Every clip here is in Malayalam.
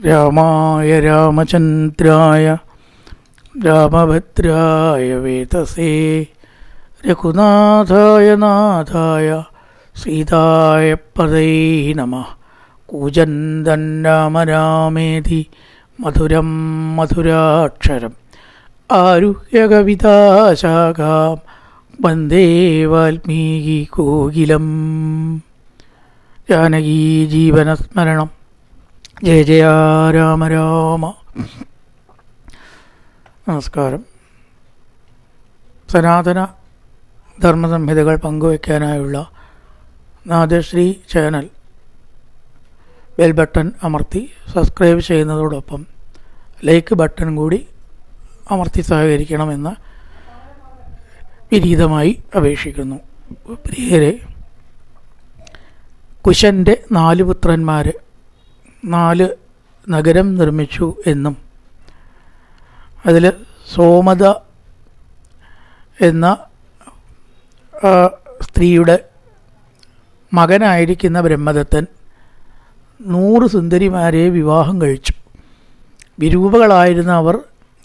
രാമായ രാമചന്ദ്രായ രാമഭദ്രായ വേതസേ രഘുനാഥായ നാഥായ സീതായ പദൈ നമ കൂജന്തൻ രാമ രാമേതി മധുരം മധുരാക്ഷരം ആരുഹ്യ കവിതാശാഖാം വന്ദേ വാൽമീകി കോകിലം. ജാനകീ ജീവനസ്മരണം. ജയ ജയ രാമ രാമ. നമസ്കാരം. സനാതന ധർമ്മസംഹിതകൾ പങ്കുവയ്ക്കാനായുള്ള നാദശ്രീ ചാനൽ ബെൽ ബട്ടൺ അമർത്തി സബ്സ്ക്രൈബ് ചെയ്യുന്നതോടൊപ്പം ലൈക്ക് ബട്ടൺ കൂടി അമർത്തി സഹകരിക്കണമെന്ന് വിനീതമായി അപേക്ഷിക്കുന്നു. പ്രിയരെ കുശന്റെ നാല് പുത്രന്മാർ നാല് നഗരം നിർമ്മിച്ചു എന്നും അതിൽ സോമത എന്ന സ്ത്രീയുടെ മകനായിരിക്കുന്ന ബ്രഹ്മദത്തൻ നൂറ് സുന്ദരിമാരെ വിവാഹം കഴിച്ചു. വിരൂപകളായിരുന്ന അവർ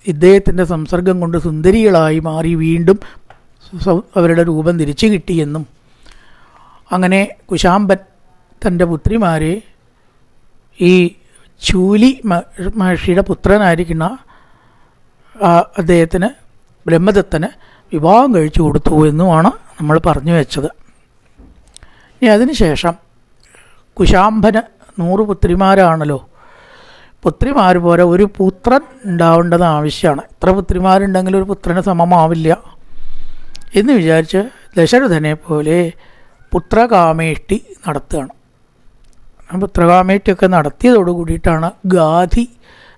ഇദ്ദേഹത്തിന്റെ സംസർഗം കൊണ്ട് സുന്ദരികളായി മാറി വീണ്ടും അവരുടെ രൂപം തിരിച്ചു കിട്ടിയെന്നും അങ്ങനെ കുശാമ്പൻ തന്റെ പുത്രിമാരെ ഈ ചൂലി മഹർഷിയുടെ പുത്രനായിരിക്കുന്ന അദ്ദേഹത്തിന് ബ്രഹ്മദത്തന് വിവാഹം കഴിച്ചു കൊടുത്തു എന്നുമാണ് നമ്മൾ പറഞ്ഞു വെച്ചത്. ഇനി അതിനുശേഷം കുശാംബന് നൂറ് പുത്രിമാരാണല്ലോ. പുത്രിമാർ പോലെ ഒരു പുത്രൻ ഉണ്ടാവേണ്ടത് ആവശ്യമാണ്. എത്ര പുത്രിമാരുണ്ടെങ്കിൽ ഒരു പുത്രന് സമമാവില്ല. എന്ന് വിചാരിച്ച് ദശരഥനെ പോലെ പുത്രകാമേഷ്ടി നടത്തുകയാണ്. ആ പുത്രകാമേഷ്ടിയൊക്കെ നടത്തിയതോട് കൂടിയിട്ടാണ് ഗാധി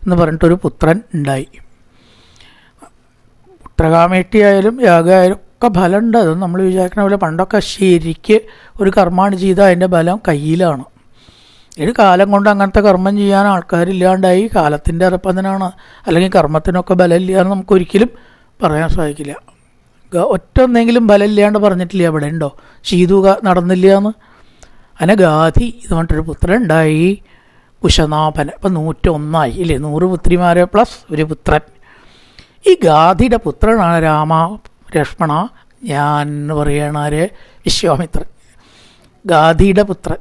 എന്ന് പറഞ്ഞിട്ടൊരു പുത്രൻ ഉണ്ടായി. പുത്രകാമേഷ്ടിയായാലും യാഗമായാലും ഒക്കെ ഫലമുണ്ട്. അത് നമ്മൾ വിചാരിക്കുന്ന പോലെ പണ്ടൊക്കെ ശരിക്ക് ഒരു കർമ്മമാണ് ചെയ്താൽ അതിന്റെ ഫലം കയ്യിലാണ്. ഒരു കാലം കൊണ്ട് അങ്ങനത്തെ കർമ്മം ചെയ്യാൻ ആൾക്കാരില്ലാണ്ടായി. കാലത്തിന്റെ അറപ്പതിനാണ്. അല്ലെങ്കിൽ കർമ്മത്തിനൊക്കെ ബലമില്ല എന്ന് നമുക്കൊരിക്കലും പറയാൻ സാധിക്കില്ല. ഒറ്റ ഒന്നെങ്കിലും ബലമില്ലാണ്ട് പറഞ്ഞിട്ടില്ല. അവിടെ ഉണ്ടോ ശീതുക നടന്നില്ല എന്ന്. അങ്ങനെ ഇത് പറഞ്ഞിട്ടൊരു പുത്രൻ ഉണ്ടായി കുശനാഭൻ. ഇപ്പം നൂറ്റൊന്നായി ഇല്ലേ? നൂറ് പുത്രിമാരെ പ്ലസ് ഒരു പുത്രൻ. ഈ ഗാധിയുടെ പുത്രനാണ് രാമ ലക്ഷ്മണ ഞാൻ എന്ന് പറയണ ആര്? വിശ്വാമിത്രൻ. ഗാധിയുടെ പുത്രൻ.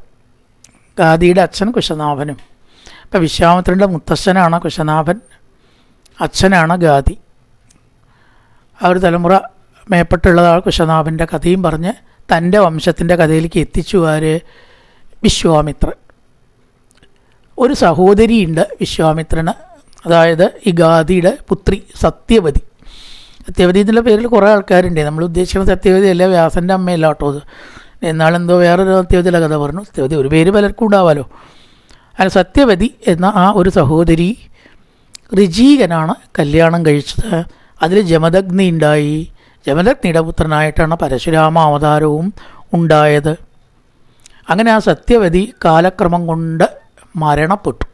ഗാധിയുടെ അച്ഛൻ കുശനാഭനും. ഇപ്പം വിശ്വാമിത്രന്റെ മുത്തശ്ശനാണ് കുശനാഭൻ. അച്ഛനാണ് ഗാധി. ആ ഒരു തലമുറ മേപ്പെട്ടുള്ളതാണ് കുശനാഭന്റെ കഥയും പറഞ്ഞ് തന്റെ വംശത്തിന്റെ കഥയിലേക്ക് എത്തിച്ചു ആര്? വിശ്വാമിത്രൻ. ഒരു സഹോദരിയുണ്ട് വിശ്വാമിത്രന്. അതായത് ഈ ഗാദിയുടെ പുത്രി സത്യവതി. സത്യവതി എന്നുള്ള പേരിൽ കുറേ ആൾക്കാരുണ്ട്. നമ്മൾ ഉദ്ദേശിക്കുന്ന സത്യവതി അല്ല വ്യാസന്റെ അമ്മയല്ല കേട്ടോ അത്. എന്നാളെന്തോ വേറൊരു സത്യവതിയുടെ കഥ പറഞ്ഞു. സത്യവതി ഒരു പേര് പലർക്കും ഉണ്ടാവാലോ. അങ്ങനെ സത്യവതി എന്ന ആ ഒരു സഹോദരി ഋജീകനാണ് കല്യാണം കഴിച്ചത്. അതിൽ ജമദഗ്നി ഉണ്ടായി. ജമദഗ്നിയുടെ പുത്രനായിട്ടാണ് പരശുരാമ അവതാരവും ഉണ്ടായത്. അങ്ങനെ ആ സത്യവതി കാലക്രമം കൊണ്ട് മരണപ്പെട്ടു.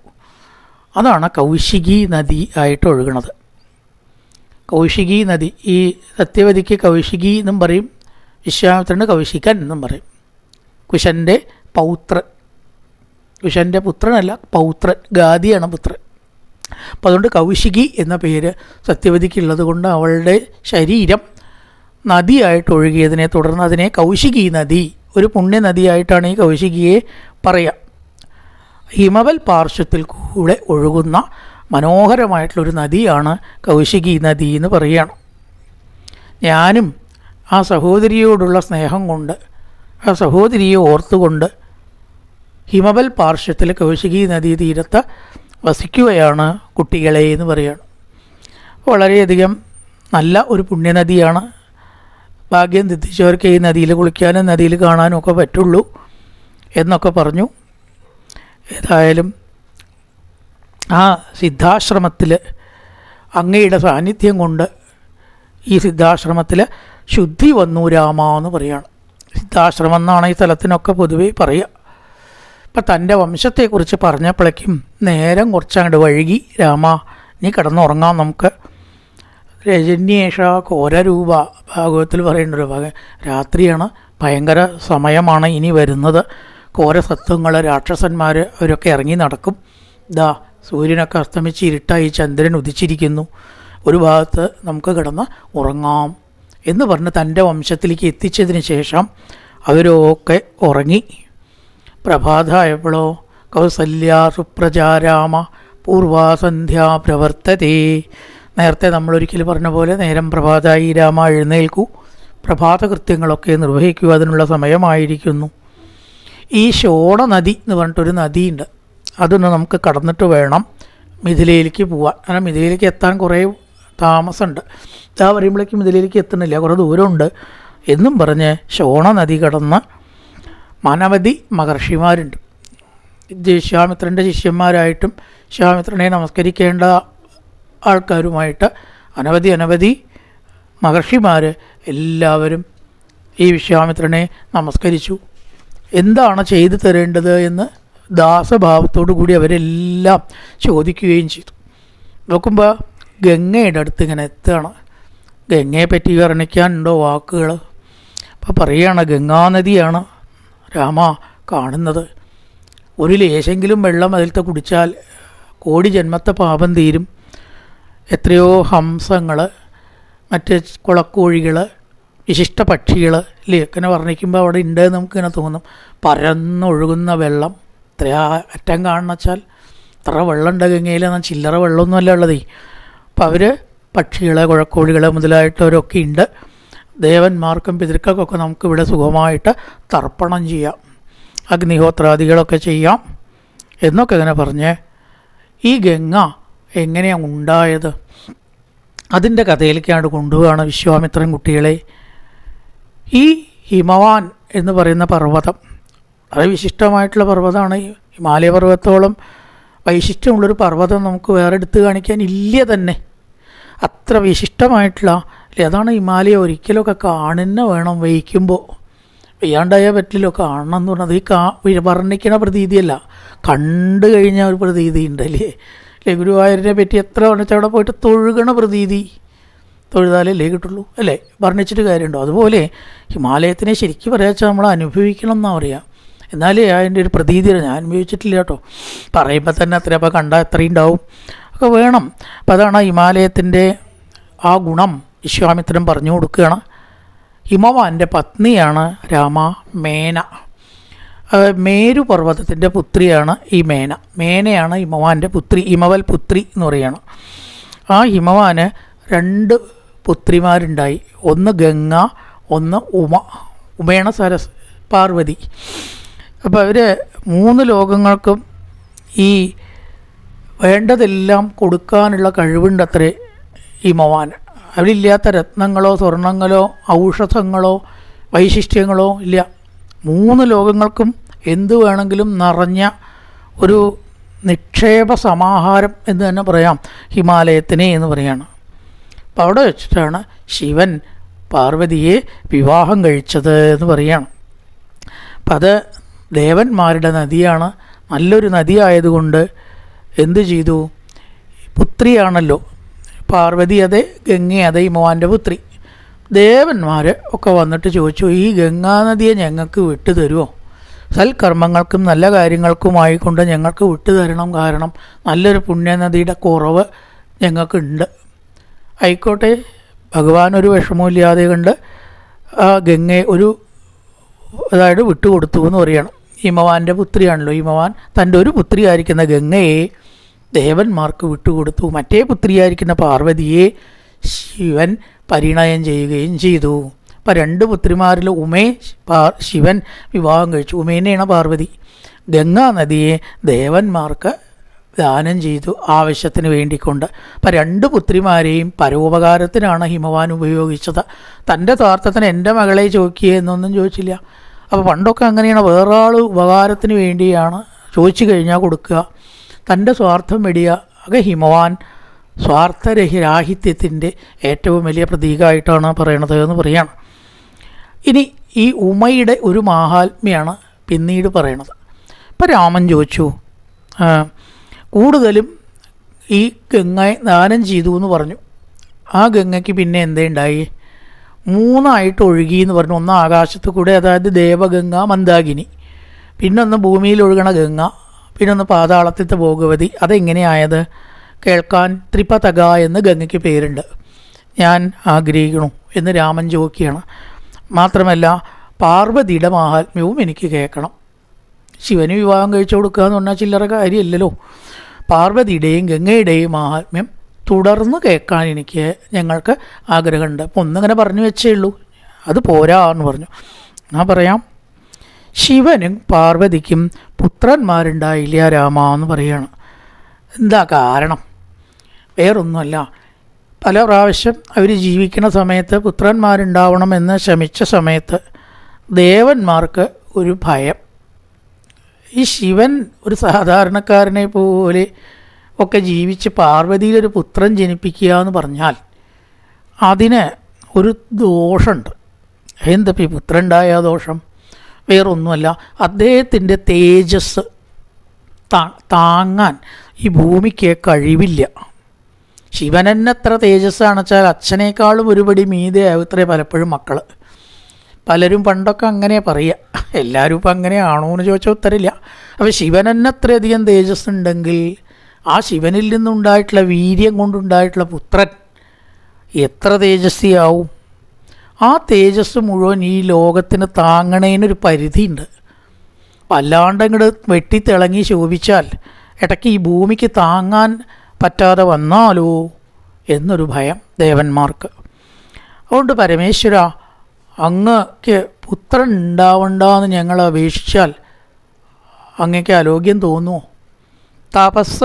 അതാണ് കൗശികി നദി ആയിട്ട് ഒഴുകണത്. കൗശികി നദി ഈ സത്യവതിക്ക് കൗശികി എന്നും പറയും വിശ്വാമിത്രന് കൗശികൻ എന്നും പറയും. കുശന്റെ പൗത്രൻ കുശന്റെ പുത്രനല്ല പൗത്രൻ ഗാദിയാണ് പുത്രൻ. അപ്പോൾ അതുകൊണ്ട് കൗശികി എന്ന പേര് സത്യവതിക്കുള്ളത് കൊണ്ട് അവളുടെ ശരീരം നദിയായിട്ട് ഒഴുകിയതിനെ തുടർന്ന് അതിനെ കൗശികി നദി ഒരു പുണ്യ നദിയായിട്ടാണ് ഈ കൗശികിയെ പറയുക ഹിമവൽ പാർശ്വത്തിൽ കൂടെ ഒഴുകുന്ന മനോഹരമായിട്ടുള്ളൊരു നദിയാണ് കൗശികി നദി എന്ന് പറയുകയാണ് ഞാനും ആ സഹോദരിയോടുള്ള സ്നേഹം കൊണ്ട് ആ സഹോദരിയെ ഓർത്തുകൊണ്ട് ഹിമവൽ പാർശ്വത്തിൽ കൗശികി നദി തീരത്ത് വസിക്കുകയാണ് കുട്ടികളെ എന്ന് പറയുകയാണ് വളരെയധികം നല്ല ഒരു പുണ്യനദിയാണ് ഭാഗ്യം തെറ്റിച്ചവർക്ക് ഈ നദിയിൽ കുളിക്കാനും നദിയിൽ കാണാനും ഒക്കെ പറ്റുള്ളൂ എന്നൊക്കെ പറഞ്ഞു. ഏതായാലും ആ സിദ്ധാശ്രമത്തിൽ അങ്ങയുടെ സാന്നിധ്യം കൊണ്ട് ഈ സിദ്ധാശ്രമത്തിൽ ശുദ്ധി വന്നു രാമ എന്ന് പറയുകയാണ് സിദ്ധാശ്രമം എന്നാണ് ഈ സ്ഥലത്തിനൊക്കെ പൊതുവേ പറയുക ഇപ്പം തന്റെ വംശത്തെക്കുറിച്ച് പറഞ്ഞപ്പോഴേക്കും നേരം കുറച്ചങ്ങോട്ട് വഴുകി രാമ നീ കിടന്നുറങ്ങാം നമുക്ക്. രജന്യേഷ ഘോരരൂപ ഭാഗവത്തിൽ പറയേണ്ട ഒരു ഭാഗം രാത്രിയാണ്. ഭയങ്കര സമയമാണ് ഇനി വരുന്നത്. ഘോരസത്വങ്ങൾ രാക്ഷസന്മാർ അവരൊക്കെ ഇറങ്ങി നടക്കും. ദാ സൂര്യനൊക്കെ അസ്തമിച്ച് ഇരുട്ടായി ചന്ദ്രൻ ഉദിച്ചിരിക്കുന്നു. ഒരു ഭാഗത്ത് നമുക്ക് കിടന്ന് ഉറങ്ങാം എന്ന് പറഞ്ഞ് തന്റെ വംശത്തിലേക്ക് എത്തിച്ചതിന് ശേഷം അവരൊക്കെ ഉറങ്ങി. പ്രഭാതമായപ്പോഴോ കൗസല്യ സുപ്രചാരാമ പൂർവാസന്ധ്യ പ്രവർത്തതേ. നേരത്തെ നമ്മൾ ഒരിക്കൽ പറഞ്ഞ പോലെ നേരം പ്രഭാതമായി രാമ എഴുന്നേൽക്കൂ. പ്രഭാത കൃത്യങ്ങളൊക്കെ നിർവഹിക്കുക അതിനുള്ള സമയമായിരിക്കുന്നു. ഈ ശോണ നദി എന്ന് പറഞ്ഞിട്ടൊരു നദിയുണ്ട്. അതൊന്ന് നമുക്ക് കടന്നിട്ട് വേണം മിഥിലയിലേക്ക് പോകാൻ കാരണം മിഥിലയിലേക്ക് എത്താൻ കുറേ താമസമുണ്ട്. ഇതാ പറയുമ്പോഴേക്കും മിഥിലയിലേക്ക് എത്തുന്നില്ല. കുറേ ദൂരമുണ്ട്. എന്നും പറഞ്ഞ് ശോണ നദി കടന്ന് അനവധി മഹർഷിമാരുണ്ട്. വിശ്വാമിത്രന്റെ ശിഷ്യന്മാരായിട്ടും വിശ്വാമിത്രനെ നമസ്കരിക്കേണ്ട ആൾക്കാരുമായിട്ട് അനവധി അനവധി മഹർഷിമാർ എല്ലാവരും ഈ വിശ്വാമിത്രനെ നമസ്കരിച്ചു. എന്താണ് ചെയ്തു തരേണ്ടത് എന്ന് ദാസഭാവത്തോടു കൂടി അവരെല്ലാം ചോദിക്കുകയും ചെയ്തു. നോക്കുമ്പോൾ ഗംഗയുടെ അടുത്ത് ഇങ്ങനെ എത്തുകയാണ്. ഗംഗയെ പറ്റി വർണിക്കാനുണ്ടോ വാക്കുകൾ അപ്പോൾ പറയുകയാണ് ഗംഗാനദിയാണ് രാമ കാണുന്നത്. ഒരു ലേശെങ്കിലും വെള്ളം അതിലത്തെ കുടിച്ചാൽ കോടി ജന്മത്തെ പാപം തീരും. എത്രയോ ഹംസങ്ങൾ മറ്റ് കുളക്കോഴികൾ വിശിഷ്ട പക്ഷികൾ ഇല്ലേ ഇങ്ങനെ വർണിക്കുമ്പോൾ അവിടെ ഉണ്ട് എന്ന് നമുക്കിങ്ങനെ തോന്നും. പരന്നൊഴുകുന്ന വെള്ളം. ഇത്ര അറ്റം കാണുന്ന വെച്ചാൽ ഇത്ര വെള്ളം ഉണ്ട് എന്നാൽ ചില്ലറ വെള്ളമൊന്നുമല്ല ഉള്ളതേ. അപ്പോൾ അവർ പക്ഷികളെ കുഴക്കോഴികളെ മുതലായിട്ടവരൊക്കെ ഉണ്ട് ദേവന്മാർക്കും പിതൃക്കൾക്കൊക്കെ നമുക്ക് ഇവിടെ സുഖമായിട്ട് തർപ്പണം ചെയ്യാം. അഗ്നിഹോത്രാദികളൊക്കെ ചെയ്യാം. എന്നൊക്കെ ഇങ്ങനെ പറഞ്ഞ് ഈ ഗംഗ എങ്ങനെയാണ് ഉണ്ടായത്? അതിന്റെ കഥയിലേക്കാണ് കൊണ്ടുപോവാണ് വിശ്വാമിത്രൻ കുട്ടികളെ. ഈ ഹിമവാൻ എന്ന് പറയുന്ന പർവതം വളരെ വിശിഷ്ടമായിട്ടുള്ള പർവതമാണ്. ഹിമാലയ പർവതത്തോളം വൈശിഷ്ട്യമുള്ളൊരു പർവതം നമുക്ക് വേറെ എടുത്തു കാണിക്കാൻ ഇല്ല തന്നെ. അത്ര വിശിഷ്ടമായിട്ടുള്ള അല്ലേ? അതാണ് ഹിമാലയ ഒരിക്കലൊക്കെ കാണുന്ന വേണം വഹിക്കുമ്പോൾ. വയ്യാണ്ടായാൽ പറ്റില്ലോ കാണണം എന്ന് പറഞ്ഞത് ഈ കാ വർണിക്കണ പ്രതീതിയല്ല. കണ്ടു കഴിഞ്ഞ ഒരു പ്രതീതി ഉണ്ടല്ലേ അല്ലേ ഗുരുവായൂരിനെ പറ്റി എത്ര വർണിച്ചാൽ അവിടെ പോയിട്ട് തൊഴുകണ പ്രതീതി തൊഴുതാലല്ലേ കിട്ടുള്ളൂ അല്ലേ? വർണിച്ചിട്ട് കാര്യമുണ്ടോ? അതുപോലെ ഹിമാലയത്തിനെ ശരിക്കും പറയാച്ചാൽ നമ്മൾ അനുഭവിക്കണം എന്നാണ് പറയുക എന്നാലേ അതിന്റെ ഒരു പ്രതീതി ഞാൻ അനുഭവിച്ചിട്ടില്ല കേട്ടോ. പറയുമ്പോൾ തന്നെ അത്ര അപ്പോൾ കണ്ടാൽ എത്രയും ഉണ്ടാവും. ഒക്കെ വേണം. അപ്പോൾ അതാണ് ഹിമാലയത്തിന്റെ ആ ഗുണം വിശ്വാമിത്രൻ പറഞ്ഞു കൊടുക്കുകയാണ്. ഹിമവാന്റെ പത്നിയാണ് രാമ മേന മേരു പർവതത്തിന്റെ പുത്രിയാണ് ഈ മേന. മേനയാണ് ഹിമവാന്റെ പുത്രി ഹിമവൽ പുത്രി എന്ന് പറയുകയാണ് ആ ഹിമവാന് രണ്ട് പുത്രിമാരുണ്ടായി. ഒന്ന് ഗംഗ ഒന്ന് ഉമ ഉമേണ സരസ് പാർവതി. അപ്പോൾ അവർ മൂന്ന് ലോകങ്ങൾക്കും ഈ വേണ്ടതെല്ലാം കൊടുക്കാനുള്ള കഴിവുണ്ടത്രേ ഹിമവാന് അവരില്ലാത്ത രത്നങ്ങളോ സ്വർണങ്ങളോ ഔഷധങ്ങളോ വൈശിഷ്ട്യങ്ങളോ ഇല്ല. മൂന്ന് ലോകങ്ങൾക്കും എന്തു വേണമെങ്കിലും നിറഞ്ഞ ഒരു നിക്ഷേപ സമാഹാരം എന്ന് തന്നെ പറയാം. ഹിമാലയത്തിനെ എന്ന് പറയാണ്. അപ്പം അവിടെ വെച്ചിട്ടാണ് ശിവൻ പാർവതിയെ വിവാഹം കഴിച്ചത് എന്ന് പറയാണ്. അപ്പം അത് ദേവന്മാരുടെ നദിയാണ്. നല്ലൊരു നദി ആയതുകൊണ്ട് എന്തു ചെയ്തു? പുത്രിയാണല്ലോ. പാർവതി അതെ ഗംഗ അതെ ഹിമവാന്റെ പുത്രി. ദേവന്മാർ ഒക്കെ വന്നിട്ട് ചോദിച്ചു ഈ ഗംഗാനദിയെ ഞങ്ങൾക്ക് വിട്ടു തരുമോ സൽക്കർമ്മങ്ങൾക്കും നല്ല കാര്യങ്ങൾക്കുമായി കൊണ്ട് ഞങ്ങൾക്ക് വിട്ടു തരണം കാരണം നല്ലൊരു പുണ്യനദിയുടെ കുറവ് ഞങ്ങൾക്കുണ്ട്. ആയിക്കോട്ടെ ഭഗവാൻ ഒരു വിഷമമില്ലാതെ കണ്ട് ആ ഗംഗയെ ഒരു അതായത് വിട്ടുകൊടുത്തു എന്ന് പറയണം. ഹിമവാന്റെ പുത്രിയാണല്ലോ ഹിമവാൻ തന്റെ ഒരു പുത്രിയായിരിക്കുന്ന ഗംഗയെ ദേവന്മാർക്ക് വിട്ടുകൊടുത്തു മറ്റേ പുത്രിയായിരിക്കുന്ന പാർവതിയെ ശിവൻ പരിണയം ചെയ്യുകയും ചെയ്തു. അപ്പം രണ്ട് പുത്രിമാരിൽ ഉമേ ശിവൻ വിവാഹം കഴിച്ചു. ഉമേനെയാണ് പാർവതി. ഗംഗാ നദിയെ ദേവന്മാർക്ക് ദാനം ചെയ്തു ആവശ്യത്തിന് വേണ്ടിക്കൊണ്ട്. അപ്പം രണ്ട് പുത്രിമാരെയും പരോപകാരത്തിനാണ് ഹിമവാൻ ഉപയോഗിച്ചത്. തന്റെ താർത്ഥത്തിന് എന്റെ മകളെ ചോദിക്കുക എന്നൊന്നും ചോദിച്ചില്ല. അപ്പോൾ പണ്ടൊക്കെ അങ്ങനെയാണ്. വേറൊരാൾ ഉപകാരത്തിന് വേണ്ടിയാണ് ചോദിച്ചു കഴിഞ്ഞാൽ കൊടുക്കുക. തന്റെ സ്വാർത്ഥം വെടിയ ഒക്കെ ഹിമവാൻ സ്വാർത്ഥരഹിരാഹിത്യത്തിന്റെ ഏറ്റവും വലിയ പ്രതീകമായിട്ടാണ് പറയണത് എന്ന് പറയാണ്. ഇനി ഈ ഉമയുടെ ഒരു മഹാത്മ്യാണ് പിന്നീട് പറയണത്. ഇപ്പം രാമൻ ചോദിച്ചു കൂടുതലും ഈ ഗംഗ ദാനം ചെയ്തു എന്ന് പറഞ്ഞു. ആ ഗംഗയ്ക്ക് പിന്നെ എന്തേ ഉണ്ടായി? മൂന്നായിട്ട് ഒഴുകി എന്ന് പറഞ്ഞു. ഒന്ന് ആകാശത്ത് കൂടെ അതായത് ദേവഗംഗ മന്ദാകിനി. പിന്നൊന്ന് ഭൂമിയിൽ ഒഴുകണ ഗംഗ പിന്നൊന്ന് പാതാളത്തിത്തെ ഭോഗവതി അതെങ്ങനെയായത്? കേൾക്കാൻ ത്രിപതക എന്ന് ഗംഗയ്ക്ക് പേരുണ്ട്. ഞാൻ ആഗ്രഹിക്കണു എന്ന് രാമൻ ചോദിക്കുകയാണ്. മാത്രമല്ല പാർവതിയുടെ മാഹാത്മ്യവും എനിക്ക് കേൾക്കണം. ശിവന് വിവാഹം കഴിച്ചു കൊടുക്കുക എന്ന് പറഞ്ഞാൽ ചില്ലറ കാര്യമല്ലല്ലോ. പാർവതിയുടെയും ഗംഗയുടെയും മാഹാത്മ്യം തുടർന്ന് കേൾക്കാൻ എനിക്ക് ഞങ്ങൾക്ക് ആഗ്രഹമുണ്ട്. അപ്പം ഒന്നിങ്ങനെ പറഞ്ഞു വെച്ചേ ഉള്ളൂ. അത് പോരാ എന്ന് പറഞ്ഞു. ഞാൻ പറയാം ശിവനും പാർവതിക്കും പുത്രന്മാരുണ്ടായില്ല രാമ എന്ന് പറയാണ്. എന്താ കാരണം? വേറൊന്നുമല്ല. പല പ്രാവശ്യം അവർ ജീവിക്കുന്ന സമയത്ത് പുത്രന്മാരുണ്ടാവണമെന്ന് ശ്രമിച്ച സമയത്ത് ദേവന്മാർക്ക് ഒരു ഭയം. ഈ ശിവൻ ഒരു സാധാരണക്കാരനെ പോലെ ഒക്കെ ജീവിച്ച് പാർവതിയിലൊരു പുത്രൻ ജനിപ്പിക്കുക എന്ന് പറഞ്ഞാൽ അതിന് ഒരു ദോഷമുണ്ട്. എന്തപ്പം ഈ പുത്രൻ ഉണ്ടായ ദോഷം? വേറൊന്നുമല്ല. അദ്ദേഹത്തിന്റെ തേജസ് താ- താങ്ങാൻ ഈ ഭൂമിക്ക് കഴിവില്ല. തേജസ്സാണെന്ന് വെച്ചാൽ അച്ഛനേക്കാളും ഒരുപടി മീതെയാവും ഇത്രയും പലപ്പോഴും മക്കൾ പലരും പണ്ടൊക്കെ അങ്ങനെ പറയുക എല്ലാവരും ഇപ്പം അങ്ങനെയാണോ എന്ന് ചോദിച്ചാൽ ഉത്തരില്ല അപ്പോൾ അത്രയധികം തേജസ് ഉണ്ടെങ്കിൽ ആ ശിവനിൽ നിന്നുണ്ടായിട്ടുള്ള വീര്യം കൊണ്ടുണ്ടായിട്ടുള്ള പുത്രൻ എത്ര തേജസ്വിയാവും ആ തേജസ് മുഴുവൻ ഈ ലോകത്തിന് താങ്ങണേനൊരു പരിധിയുണ്ട്. വല്ലാണ്ട് വെട്ടിത്തിളങ്ങി ശോഭിച്ചാൽ ഇടയ്ക്ക് ഈ ഭൂമിക്ക് താങ്ങാൻ പറ്റാതെ വന്നാലോ എന്നൊരു ഭയം ദേവന്മാർക്ക്. അതുകൊണ്ട് പരമേശ്വര അങ്ങക്ക് പുത്രൻ ഉണ്ടാവണ്ടെന്ന് ഞങ്ങൾ അപേക്ഷിച്ചാൽ അങ്ങക്ക് അലോഗ്യം തോന്നുമോ? തപസ്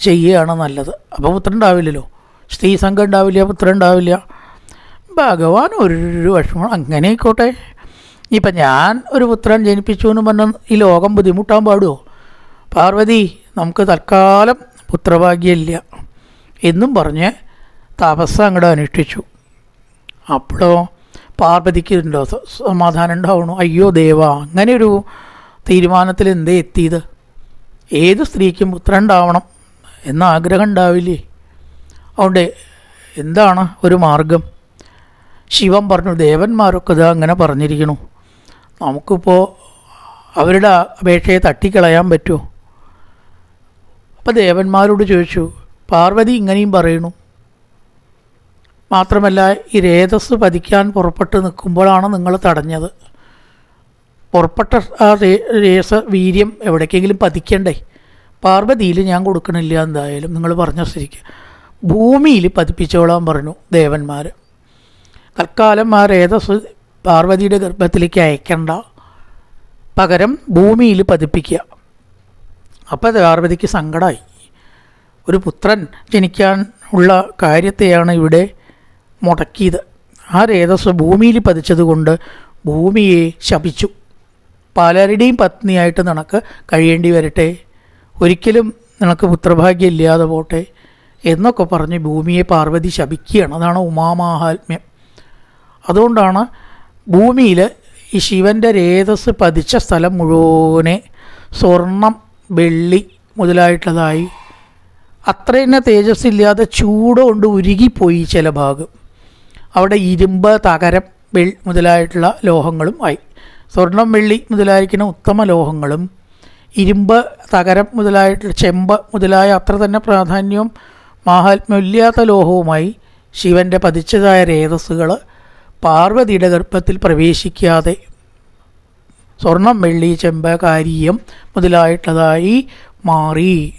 ചെയ്യുകയാണ് നല്ലത്. അപ്പോൾ പുത്രൻ ഉണ്ടാവില്ലല്ലോ. സ്ത്രീ സംഘം ഉണ്ടാവില്ല പുത്രൻ ഉണ്ടാവില്ല. ഭഗവാൻ ഒരു വിഷമം. അങ്ങനെ ആയിക്കോട്ടെ. ഇപ്പം ഞാൻ ഒരു പുത്രൻ ജനിപ്പിച്ചു എന്ന് പറഞ്ഞാൽ ഈ ലോകം ബുദ്ധിമുട്ടാൻ പാടുമോ പാർവതി നമുക്ക് തൽക്കാലം പുത്രഭാഗ്യമില്ല എന്നും പറഞ്ഞ് തപസ് അങ്ങോട്ട് അനുഷ്ഠിച്ചു. അപ്പോഴോ പാർവതിക്ക് ഉണ്ടോ സമാധാനം ഉണ്ടാവണു. അയ്യോ ദേവ അങ്ങനെ ഒരു തീരുമാനത്തിൽ എന്തേ എത്തിയത്? ഏത് സ്ത്രീക്കും പുത്രൻ ഉണ്ടാവണം എന്ന ആഗ്രഹം ഉണ്ടാവില്ലേ? അതുകൊണ്ട് എന്താണ് ഒരു മാർഗം? ശിവൻ പറഞ്ഞു ദേവന്മാരൊക്കെ ഇത് അങ്ങനെ പറഞ്ഞിരിക്കണു നമുക്കിപ്പോൾ അവരുടെ അപേക്ഷയെ തട്ടിക്കളയാൻ പറ്റുമോ? അപ്പോൾ ദേവന്മാരോട് ചോദിച്ചു പാർവതി ഇങ്ങനെയും പറയുന്നു. മാത്രമല്ല ഈ രേതസ് പതിക്കാൻ പുറപ്പെട്ട് നിൽക്കുമ്പോഴാണ് നിങ്ങൾ തടഞ്ഞത്. പുറപ്പെട്ട ആ രേസ വീര്യം എവിടേക്കെങ്കിലും പതിക്കണ്ടേ? പാർവതിയിൽ ഞാൻ കൊടുക്കണില്ല എന്തായാലും നിങ്ങൾ പറഞ്ഞ സ്ഥിതിക്ക് ഭൂമിയിൽ പതിപ്പിച്ചോളാൻ പറഞ്ഞു ദേവന്മാർ തൽക്കാലം ആ രേതസ് പാർവതിയുടെ ഗർഭത്തിലേക്ക് അയക്കണ്ട. പകരം ഭൂമിയിൽ പതിപ്പിക്കുക. അപ്പോൾ പാർവതിക്ക് സങ്കടമായി ഒരു പുത്രൻ ജനിക്കാൻ ഉള്ള കാര്യത്തെയാണ് ഇവിടെ മുടക്കിയത്. ആ രേതസ് ഭൂമിയിൽ പതിച്ചതുകൊണ്ട് ഭൂമിയെ ശപിച്ചു. പലരുടെയും പത്നിയായിട്ട് നിനക്ക് കഴിയേണ്ടി വരട്ടെ. ഒരിക്കലും നിനക്ക് പുത്രഭാഗ്യം ഇല്ലാതെ പോട്ടെ എന്നൊക്കെ പറഞ്ഞ് ഭൂമിയെ പാർവതി ശപിക്കുകയാണ്. അതാണ് ഉമാമാഹാത്മ്യം. അതുകൊണ്ടാണ് ഭൂമിയിൽ ഈ ശിവന്റെ രേതസ് പതിച്ച സ്ഥലം മുഴുവനെ സ്വർണം വെള്ളി മുതലായിട്ടുള്ളതായി. അത്ര തന്നെ തേജസ് ഇല്ലാതെ ചൂട് കൊണ്ട് ഉരുകിപ്പോയി ചില ഭാഗം. അവിടെ ഇരുമ്പ് തകരം വെൾ മുതലായിട്ടുള്ള ലോഹങ്ങളും ആയി. സ്വർണം വെള്ളി മുതലായിരിക്കുന്ന ഉത്തമ ലോഹങ്ങളും ഇരുമ്പ് തകരം മുതലായിട്ടുള്ള ചെമ്പ് മുതലായ അത്ര തന്നെ പ്രാധാന്യവും മാഹാത്മ്യമില്ലാത്ത ലോഹവുമായി ശിവന്റെ പതിച്ചതായ രേതസ്സുകൾ പാർവതിയുടെ ഗർഭത്തിൽ പ്രവേശിക്കാതെ സ്വർണം വെള്ളി ചെമ്പ് കാരിയം മുതലായിട്ടുള്ളതായി മാറി.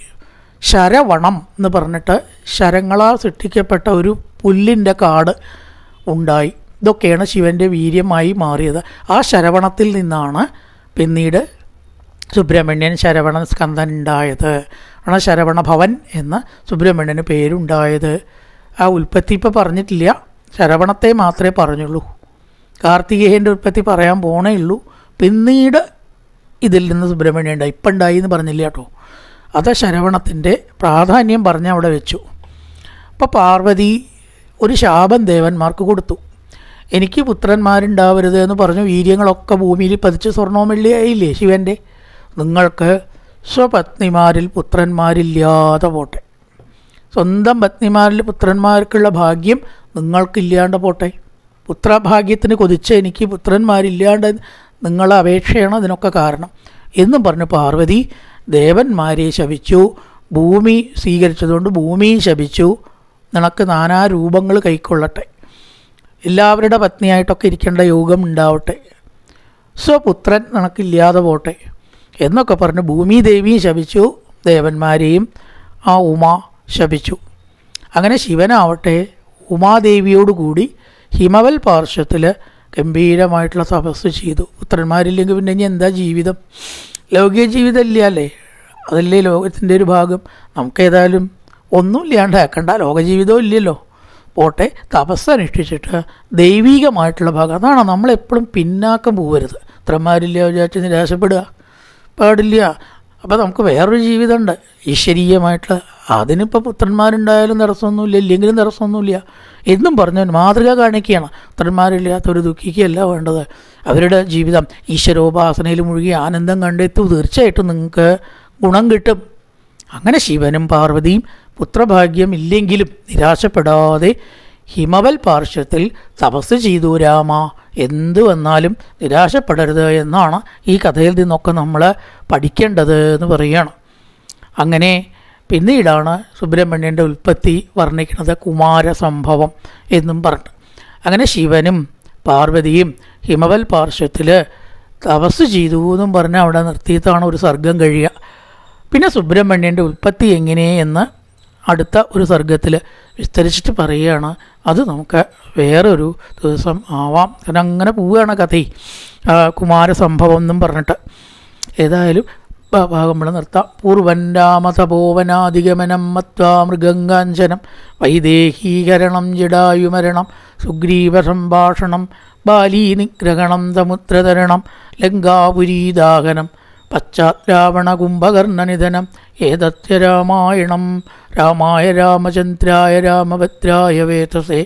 ശരവണം എന്ന് പറഞ്ഞിട്ട് ശരങ്ങളാൽ സൃഷ്ടിക്കപ്പെട്ട ഒരു പുല്ലിന്റെ കാട് ഉണ്ടായി. ഇതൊക്കെയാണ് ശിവന്റെ വീര്യമായി മാറിയത്. ആ ശരവണത്തിൽ നിന്നാണ് പിന്നീട് സുബ്രഹ്മണ്യൻ ശരവണ സ്കന്ദൻ ഉണ്ടായത്. ആണ് ശരവണ ഭവൻ എന്ന് സുബ്രഹ്മണ്യന് പേരുണ്ടായത്. ആ ഉൽപ്പത്തി ഇപ്പോൾ പറഞ്ഞിട്ടില്ല. ശരവണത്തെ മാത്രമേ പറഞ്ഞുള്ളൂ. കാർത്തികേയന്റെ ഉൽപ്പത്തി പറയാൻ പോണേ ഉള്ളൂ. പിന്നീട് ഇതിൽ നിന്ന് സുബ്രഹ്മണ്യം ഉണ്ടായി. ഇപ്പം ഉണ്ടായി എന്ന് പറഞ്ഞില്ല കേട്ടോ. അത് ശരവണത്തിന്റെ പ്രാധാന്യം പറഞ്ഞ് അവിടെ വെച്ചു. അപ്പോൾ പാർവതി ഒരു ശാപം ദേവന്മാർക്ക് കൊടുത്തു. എനിക്ക് പുത്രന്മാരുണ്ടാവരുത് എന്ന് പറഞ്ഞു വീര്യങ്ങളൊക്കെ ഭൂമിയിൽ പതിച്ച് സ്വർണവും വെള്ളിയായില്ലേ ശിവന്റെ നിങ്ങൾക്ക് സ്വപത്നിമാരിൽ പുത്രന്മാരില്ലാതെ പോട്ടെ. സ്വന്തം പത്നിമാരിൽ പുത്രന്മാർക്കുള്ള ഭാഗ്യം നിങ്ങൾക്കില്ലാണ്ട് പോട്ടെ. പുത്രഭാഗ്യത്തിന് കൊതിച്ച് എനിക്ക് പുത്രന്മാരില്ലാണ്ട് നിങ്ങളെ അപേക്ഷയാണ് അതിനൊക്കെ കാരണം. എന്നും പറഞ്ഞു പാർവതി ദേവന്മാരെ ശപിച്ചു ഭൂമി സ്വീകരിച്ചതുകൊണ്ട് ഭൂമിയും ശപിച്ചു. നിനക്ക് നാനാ രൂപങ്ങൾ കൈക്കൊള്ളട്ടെ. എല്ലാവരുടെ പത്നിയായിട്ടൊക്കെ ഇരിക്കേണ്ട യോഗം ഉണ്ടാവട്ടെ. സ്വപുത്രൻ നിനക്കില്ലാതെ പോട്ടെ. എന്നൊക്കെ പറഞ്ഞ് ഭൂമിദേവിയും ശപിച്ചു ദേവന്മാരെയും ആ ഉമ ശപിച്ചു. അങ്ങനെ ശിവനാവട്ടെ ഉമാദേവിയോടുകൂടി ഹിമവൽ പാർശ്വത്തിൽ ഗംഭീരമായിട്ടുള്ള തപസ് ചെയ്തു. പുത്രന്മാരില്ലെങ്കിൽ പിന്നെ ഇനി എന്താ ജീവിതം? ലൗകിക ജീവിതം ഇല്ല അല്ലേ? അതല്ലേ ലോകത്തിന്റെ ഒരു ഭാഗം. നമുക്ക് ഏതായാലും ഒന്നും ഇല്ലാണ്ടാക്കണ്ട ലോകജീവിതവും ഇല്ലല്ലോ. പോട്ടെ തപസ് അനുഷ്ഠിച്ചിട്ട് ദൈവികമായിട്ടുള്ള ഭാഗം. അതാണ് നമ്മളെപ്പോഴും പിന്നാക്കം പോകരുത് പുത്രന്മാരില്ല വിചാരിച്ച് നിരാശപ്പെടുക. പാടില്ല. അപ്പോൾ നമുക്ക് വേറൊരു ജീവിതമുണ്ട്. ഈശ്വരീയമായിട്ടുള്ള അതിനിപ്പോൾ പുത്രന്മാരുണ്ടായാലും തടസ്സമൊന്നുമില്ല ഇല്ലെങ്കിലും തടസ്സമൊന്നുമില്ല. എന്നും പറഞ്ഞവൻ മാതൃക കാണിക്കുകയാണ്. പുത്രന്മാരില്ലാത്തവർ ദുഃഖിക്കുകയല്ല വേണ്ടത്. അവരുടെ ജീവിതം ഈശ്വരോപാസനയിൽ മുഴുകി ആനന്ദം കണ്ടെത്തും. തീർച്ചയായിട്ടും നിങ്ങൾക്ക് ഗുണം കിട്ടും. അങ്ങനെ ശിവനും പാർവതിയും പുത്രഭാഗ്യം ഇല്ലെങ്കിലും നിരാശപ്പെടാതെ ഹിമവൽ പാർശ്വത്തിൽ തപസ് ചെയ്തു രാമ. എന്ത് വന്നാലും നിരാശപ്പെടരുത് എന്നാണ് ഈ കഥയിൽ നിന്നൊക്കെ നമ്മൾ പഠിക്കേണ്ടത് എന്ന് പറയുകയാണ്. അങ്ങനെ പിന്നീടാണ് സുബ്രഹ്മണ്യന്റെ ഉൽപ്പത്തി വർണിക്കുന്നത് കുമാരസംഭവം എന്നും പറഞ്ഞു അങ്ങനെ ശിവനും പാർവതിയും ഹിമവൽ പാർശ്വത്തിൽ തപസ് ചെയ്തു എന്നും പറഞ്ഞ് അവിടെ നിർത്തിയിട്ടാണ് ഒരു സർഗം കഴിയുക. പിന്നെ സുബ്രഹ്മണ്യന്റെ ഉൽപ്പത്തി എങ്ങനെ എന്ന് അടുത്ത ഒരു സർഗത്തിൽ വിസ്തരിച്ചിട്ട് പറയുകയാണ്. അത് നമുക്ക് വേറൊരു ദിവസം ആവാം. കാരണം അങ്ങനെ പോവുകയാണ് കഥ കുമാരസംഭവം എന്നും പറഞ്ഞിട്ട്. ഏതായാലും ഭാഗം നിർത്താം. പൂർവൻ രാമതപോവനാധിഗമനം മത്വാ മൃഗങ്കാഞ്ചനം വൈദേഹീകരണം ജഡായുമരണം സുഗ്രീവസംഭാഷണം ബാലീനിഗ്രഹണം സമുദ്രതരണം. ലങ്കാപുരീദാഹനം പശ്ചാത്രാവണകുംഭകർണനിധനം. ഏതത്യ രാമായണം? രാമായ രാമചന്ദ്രായ രാമഭദ്രായ വേതസേ.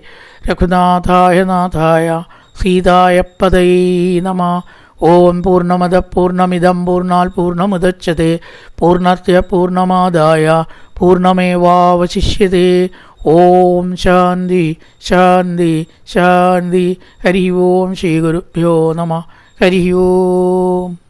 രഘുനാഥായ നാഥായ സീതായ പദൈ നമ. ഓം പൂർണമത പൂർണമിതം പൂർണാൽ പൂർണമുദച്യത്തെ പൂർണത്യ പൂർണമാദായ പൂർണമേവാവശിഷ്യത്തെ ഓം ശാന്തി ശാന്തി ശാന്തി. ഹരി ഓം ശ്രീ ഗുരുഭ്യോ നമ. ഹരി ഓം